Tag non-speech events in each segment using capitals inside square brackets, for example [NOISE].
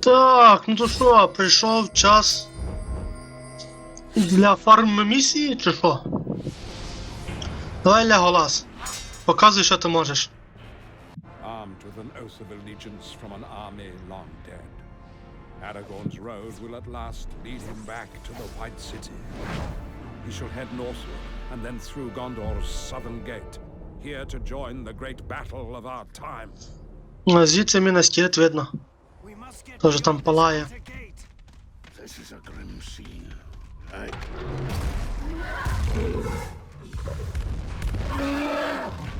Так, ну то що, прийшов час для фарм місії чи що? Давай Леголас. Показуй, що ти можеш. armed with an oath of allegiance from an army long dead. Aragorn's road will at last lead him back to the White City. He shall head northward and then through Gondor's southern gate, here to join the great battle of our time. Ну, Звідси мінус кіт видно. Тоже там палає.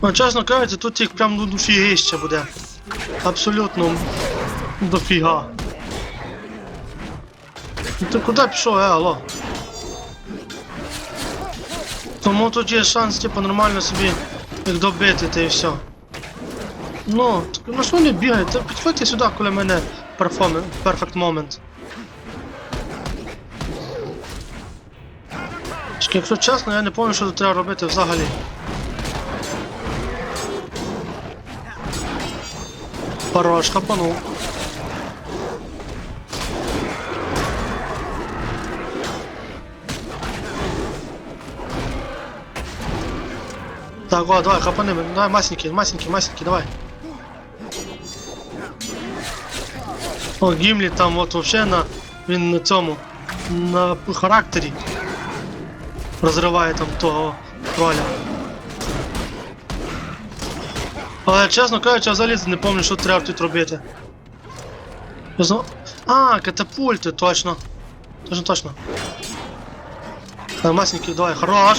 Ну, чесно кажучи, тут їх прям ну, дофігіще буде. Абсолютно дофіга. Ну ти куди пішов, е, алло? Тому тут є шанс, типу, нормально собі їх добити, та і все. Ну, так, ну що не бігаєте? Підходьте сюди, коли мене перфект момент. Тільки, Якщо чесно, я не пам'ятаю, що тут треба робити взагалі. Хорош, хапанув. Так, о, давай, хапани, давай, масенький, масенький, масенький, давай. О, Гімлі там от вообще на. Він на цьому. На характері. Розриває там того кроля. Але чесно кажучи, я взагалі не пам'ятаю, що треба тут робити. Знову... А, катапульти, точно. Точно, точно. Масенький, давай, хорош.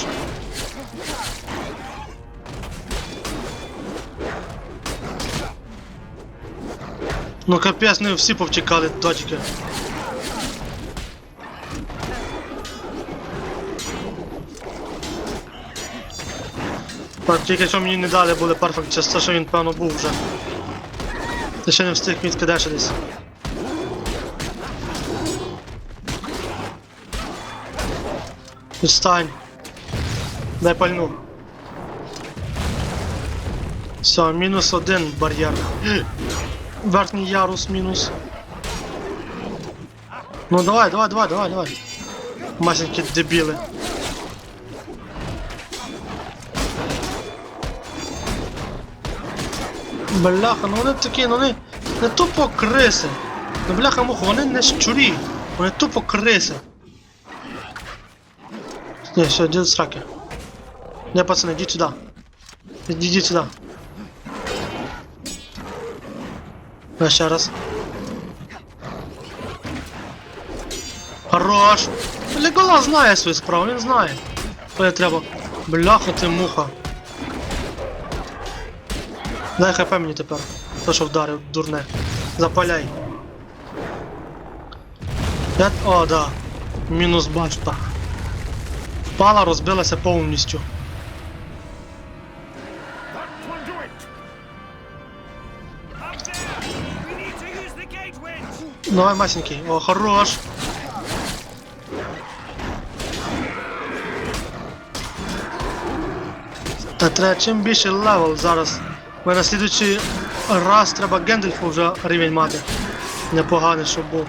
Ну капець, не всі повтікали дочки. Так, тільки що мені не дали були перфект, це що він певно був вже. Ти ще не встиг відкидеш десь. Відстань. Дай пальну. Все, мінус один бар'єр. Верхній ярус мінус. Ну давай, давай, давай, давай, давай. Масенькі дебіли. Бляха, ну вони такі, ну вони не тупо криси. Ну бляха муха, вони не щурі. Вони тупо криси. Ні, все, йди до сраки. Не, пацани, йдіть сюди. Йдіть сюди. А ще раз. Хорош! Легола знає свою справу, він знає. Коли треба. Бляха ти муха. Дай хп мені тепер. То, що вдарив, дурне. Запаляй. Я... О, да. Мінус башта. Впала, розбилася повністю. Давай, масенький. О, хорош. Та треба чим більше левел зараз. Бо на слідуючий раз треба Гендельфу вже рівень мати. Непоганий, щоб був.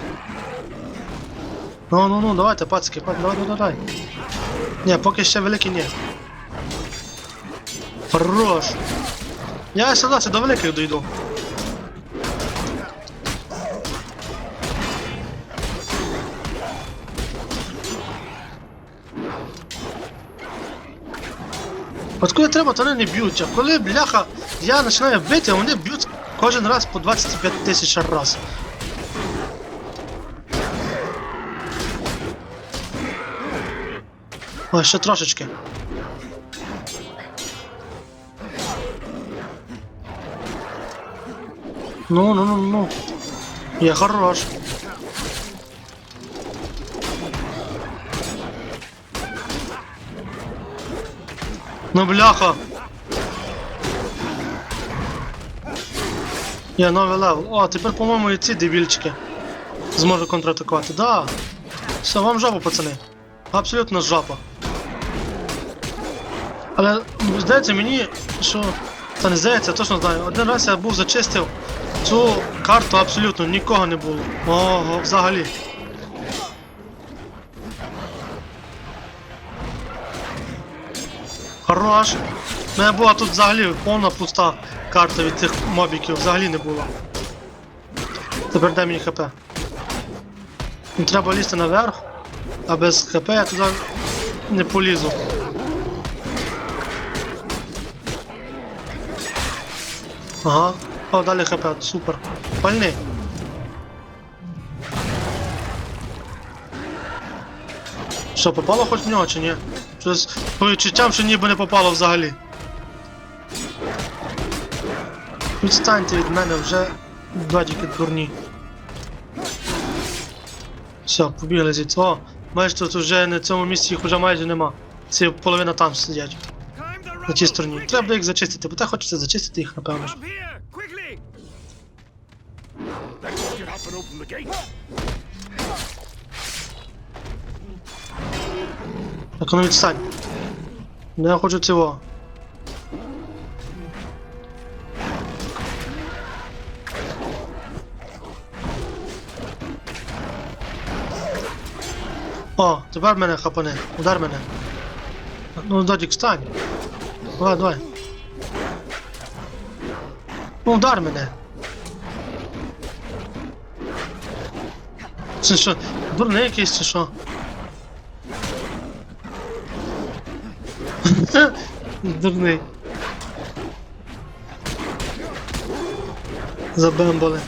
Ну ну ну, давайте, пацики, пацики, давай, давай, давай. Ні, поки ще великий ні. Хорош. Я сюди до великих дойду. От коли треба, то вони не б'ють. А коли бляха, я починаю бити, а вони б'ють кожен раз по 25 тисяч раз. Ой, ще трошечки. Ну, ну, ну, ну. Я хорош. Ну бляха. Я новий левел. О, тепер, по-моєму, і ці дебільчики зможу контратакувати. Да. Все, вам жопа, пацани. Абсолютно жопа. Але здається мені, що. Та не здається, я точно знаю. Один раз я був зачистив Цю карту абсолютно нікого не було. Ого, взагалі. Хорош. У мене була тут взагалі повна пуста карта від цих мобіків, взагалі не було. Тепер дай мені хп. Не треба лізти наверх, а без хп я туди не полізу. Ага. О, далі хп, супер. Пальни. Що, попало хоч в нього чи ні? Щось по відчуттям, що ніби не попало взагалі. Відстаньте від мене вже дадіки дурні. Все, побігли звідси. О, майже тут вже на цьому місці їх вже майже нема. Ці половина там сидять. На тій стороні. Треба їх зачистити, бо так хочеться зачистити їх, напевно. Так, ну відстань. Ну, Я хочу цього. О, тепер мене хапане. Удар мене. Ну, Додік, встань. Давай, давай. Ну, удар мене. Це що, дурний якийсь чи що? Дурний. Забембали.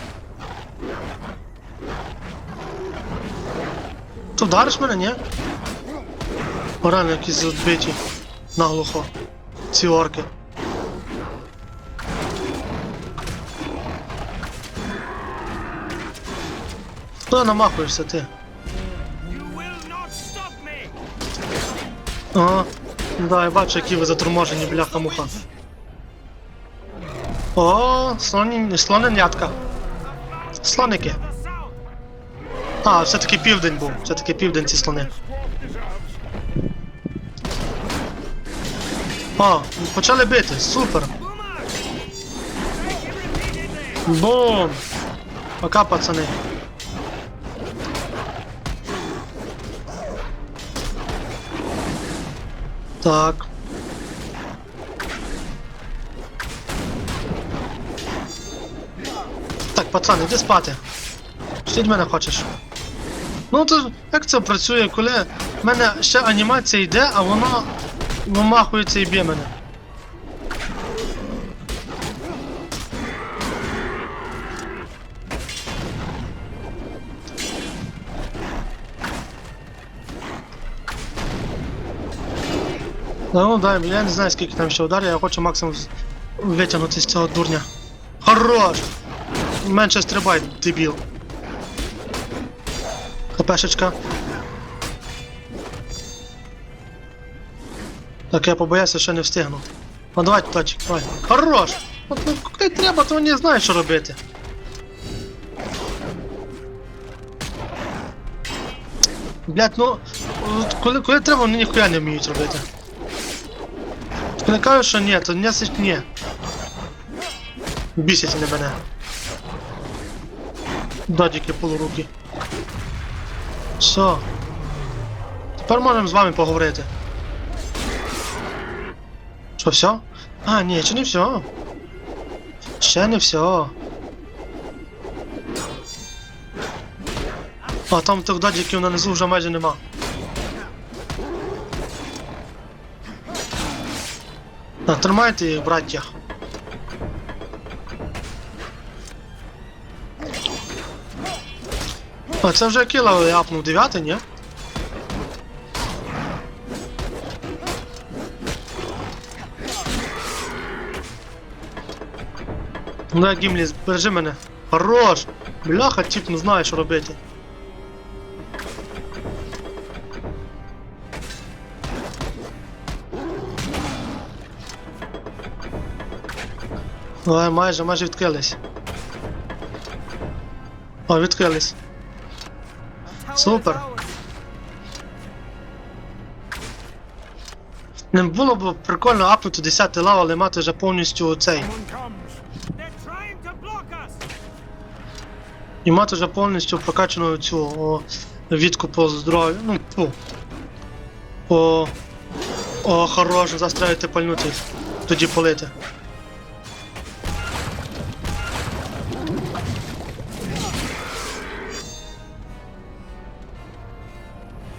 Ти вдариш мене, ні? О, Реально якісь відбиті. Наглухо. Ці орки. Хто намахуєшся ти? Ага. Да, я бачу, які ви заторможені, бляха-муха. О, слоні... слоненятка. Слоники. А, все-таки південь був. Все-таки південь ці слони. О, почали бити, супер. Бум! Пока, пацани. Так. Так, пацан, іди спати. Що мене хочеш? Ну то як це працює, коли в мене ще анімація йде, а воно вимахується і б'є мене. Ну дай, я не знаю скільки там ще ударів, я хочу максимум з- витягнути з цього дурня. Хорош! Менше стрибай, дебіл. ХПшечка. Так, я побоявся, що не встигну. Ну давай, точик, давай. Хорош! От ну, коли треба, то вони знають, що робити. Блять, ну, коли, коли треба, вони ніхуя не вміють робити. Коли кажуть, що ні, то не сить ні. Бісять вони мене. Додіки полуруки. Все. Тепер можемо з вами поговорити. Що, все? А, ні, ще не все. Ще не все. А там тих додіків нанизу вже майже нема. А, тримайте їх, браття. А це вже кіла я апнув дев'ятий, ні? Ну, Гімлі, бережи мене. Хорош! Бляха, тип не знає, що робити. Ой, майже, майже відкрились. О, відкрились. Супер. Не було б прикольно апнути 10 лав, але мати вже повністю цей. І мати вже повністю прокачану цю о, відку по здоров'ю. Ну, фу. По. О, хорош, застрелити пальнути. Тоді полити.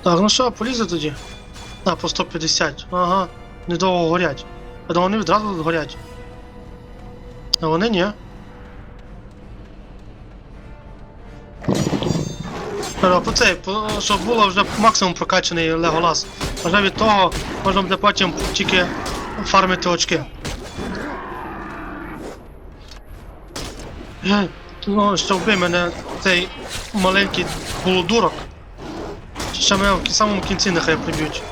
Так, ну що, полізе тоді? А, по 150. Ага. Недовго горять. Я думав, вони відразу тут горять. А вони ні. Е, По цей, по, щоб було вже максимум прокачаний Леголас. Вже від того можна буде потім тільки фармити очки. Е, Ну, що вбив мене цей маленький полудурок. Ще мене в самому кінці нехай приб'ють.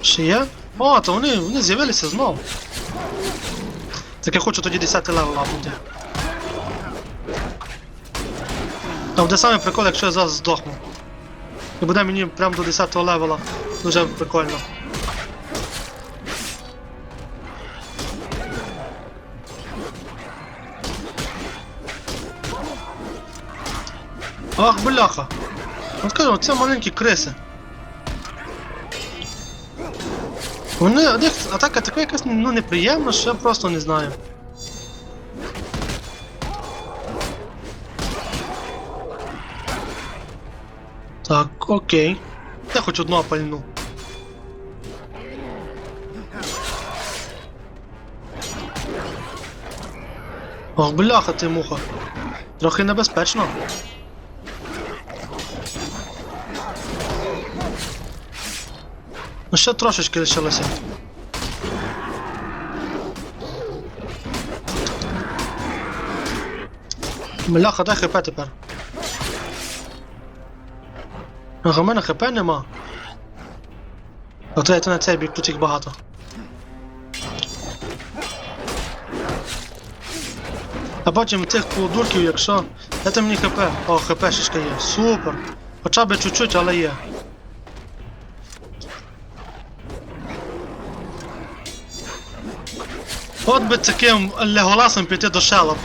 Ще є? О, то вони, вони з'явилися знову. Так я хочу тоді 10 левел апнути. А буде саме прикол, якщо я зараз здохну. І буде мені прямо до 10 левела. Дуже прикольно. Ах, бляха! От кажу, це маленькі криси. Вони, атака така якась ну, неприємна, що я просто не знаю. Так, окей. Я хоч одну пальну. Ох, бляха ти муха. Трохи небезпечно. Ну ще трошечки лишилося. Бляха, дай хп тепер. Ага, в мене хп нема. Оце на цей бік, тут їх багато. А потім цих полудурків, якщо. Дайте мені хп. О, хп шишка є. Супер. Хоча б чуть-чуть, але є. От би таким леголасом піти до шелом.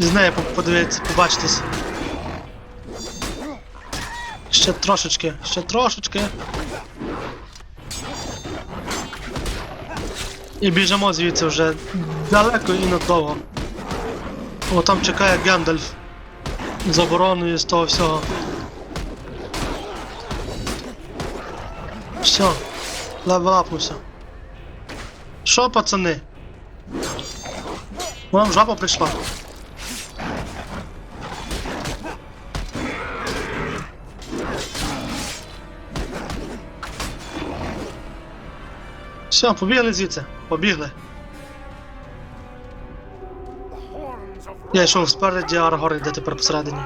І з нею подивитися, побачитись. Ще трошечки, ще трошечки. І біжимо звідси вже далеко і надовго. О, там чекає Гендальф. З обороною з того всього. Все, левелапнувся. Що, пацани? Вам жаба прийшла. Все, побігли звідси. Побігли. Я йшов спереді, а Аргор йде тепер посередині.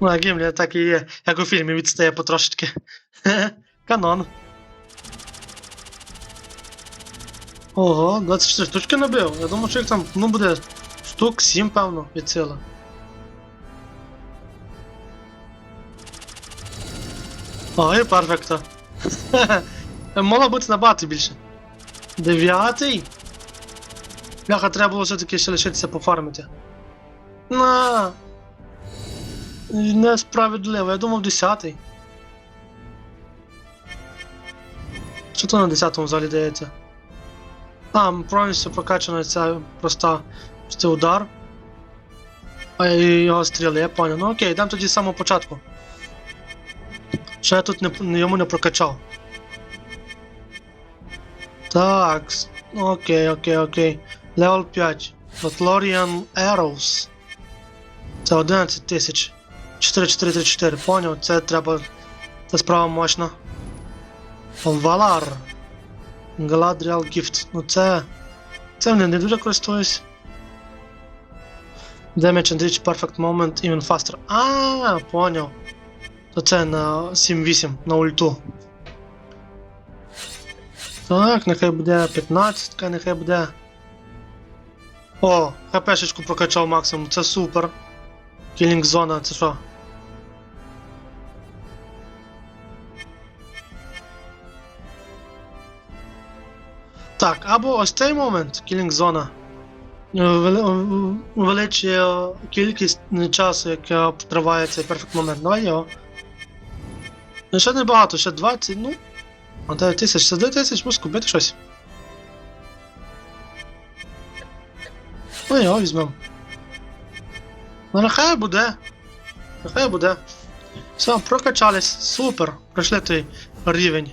Ну, а Гімлі так і є, як у фільмі відстає потрошечки. [LAUGHS] Канон. Ого, 24 штучки набив. Я думав, що їх там ну буде штук 7, певно, від сили. Ой, перфекто. Могло бути набагато більше. Дев'ятий? Бляха, треба було все-таки ще лишитися пофармити. На. Несправедливо, я думав 10. Що то на 10 взагалі дається? А, повністю прокачана ця проста це удар. А його стріли, я понял. Ну окей, дам тоді з самого початку. Що я тут не, йому не прокачав. Так, окей, окей, окей. Левел 5. Lothlorien Arrows. Це 11 тисяч. 4434, поняв, це треба. Це справа мощна. Валар. Galadriel Gift. Ну це. Це не, не дуже користуюсь. Damage and reach perfect moment even faster. А, поняв. То це на 7-8 на ульту. Так, нехай буде 15, нехай буде. О, хпшечку прокачав максимум, це супер. Кілінг зона, це що? Так, або ось цей момент, кілінг зона. Увеличує кількість часу, яке триває цей перфект момент. Давай його. Ну, ще небагато, ще 20, ну. А 9 тисяч, це 9 тисяч, можеш купити щось. Ну його візьмемо. Ну нехай буде. Нехай буде. Все, прокачались. Супер. Пройшли той рівень.